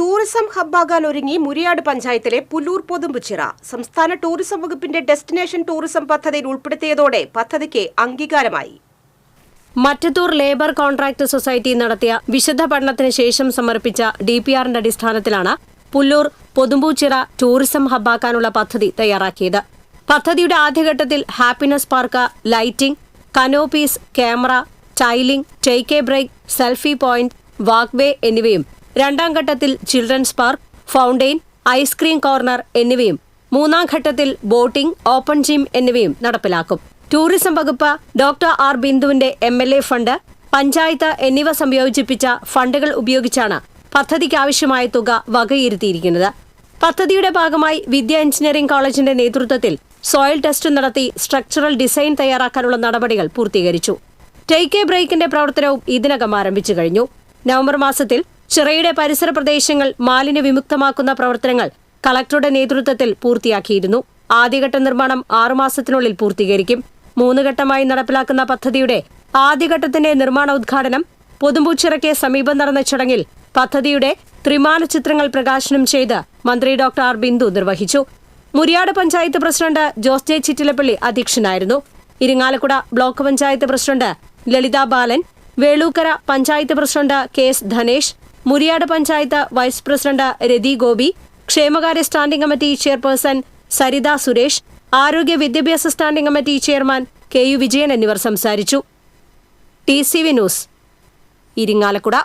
Tourism ഹബ്ബാകാൻ ഒരുങ്ങി മുരിയാട് പഞ്ചായത്തിലെ പുല്ലൂർ പൊതുമ്പുച്ചിറ. സംസ്ഥാന ടൂറിസം വകുപ്പിന്റെ ഡെസ്റ്റിനേഷൻ ടൂറിസം പദ്ധതിയിൽ ഉൾപ്പെടുത്തിയതോടെ പദ്ധതിക്ക് അംഗീകാരമായി. മറ്റത്തൂർ ലേബർ കോൺട്രാക്ട് സൊസൈറ്റി നടത്തിയ വിശദ പഠനത്തിന് ശേഷം സമർപ്പിച്ച ഡി പി ആറിന്റെ അടിസ്ഥാനത്തിലാണ് പുല്ലൂർ പൊതുമ്പൂച്ചിറ ടൂറിസം ഹബ്ബാക്കാനുള്ള പദ്ധതി തയ്യാറാക്കിയത്. പദ്ധതിയുടെ ആദ്യഘട്ടത്തിൽ happiness park lighting canopies camera tiling take a break selfie point walkway എന്നിവയും രണ്ടാം ഘട്ടത്തിൽ children's park fountain ice cream corner എന്നിവയും മൂന്നാം ഘട്ടത്തിൽ ബോട്ടിംഗ് ഓപ്പൺ ജിം എന്നിവയും നടപ്പിലാക്കും. ടൂറിസം വകുപ്പ് doctor R ബിന്ദുവിന്റെ M L A fund panchayat എന്നിവ സംയോജിപ്പിച്ച ഫണ്ടുകൾ ഉപയോഗിച്ചാണ് പദ്ധതിക്കാവശ്യമായ തുക വകയിരുത്തിയിരിക്കുന്നത്. പദ്ധതിയുടെ ഭാഗമായി വിദ്യ എഞ്ചിനീയറിംഗ് കോളേജിന്റെ നേതൃത്വത്തിൽ സോയിൽ ടെസ്റ്റ് നടത്തി സ്ട്രക്ചറൽ ഡിസൈൻ തയ്യാറാക്കാനുള്ള നടപടികൾ പൂർത്തീകരിച്ചു. ടേക്ക് എ ബ്രേക്കിന്റെ പ്രവർത്തനവും ഇതിനകം ആരംഭിച്ചു കഴിഞ്ഞു. നവംബർ മാസത്തിൽ ചിറയുടെ പരിസര പ്രദേശങ്ങൾ മാലിന്യ വിമുക്തമാക്കുന്ന പ്രവർത്തനങ്ങൾ കളക്ടറുടെ നേതൃത്വത്തിൽ പൂർത്തിയാക്കിയിരുന്നു. ആദ്യഘട്ട നിർമ്മാണം ആറുമാസത്തിനുള്ളിൽ പൂർത്തീകരിക്കും. മൂന്ന് ഘട്ടമായി നടപ്പിലാക്കുന്ന പദ്ധതിയുടെ ആദ്യഘട്ടത്തിന്റെ നിർമ്മാണ ഉദ്ഘാടനം പൊതുമ്പൂച്ചിറയ്ക്ക് സമീപം നടന്ന ചടങ്ങിൽ പദ്ധതിയുടെ ത്രിമാന ചിത്രങ്ങൾ പ്രകാശനം ചെയ്ത് മന്ത്രി ഡോക്ടർ ആർ. ബിന്ദു നിർവഹിച്ചു. മുരിയാട് പഞ്ചായത്ത് പ്രസിഡന്റ് ജോസ് ജെ ചിറ്റിലപ്പള്ളി അധ്യക്ഷനായിരുന്നു. Irinjalakuda block panchayat president Lalitha Balan Velookkara panchayat president K S Dhanesh Muriyad panchayat vice president Rathi Gopi ക്ഷേമകാര്യ standing committee chairperson Saritha Suresh ആരോഗ്യ വിദ്യാഭ്യാസ standing committee chairman K U Vijayan എന്നിവർ സംസാരിച്ചു. T C V news Irinjalakuda.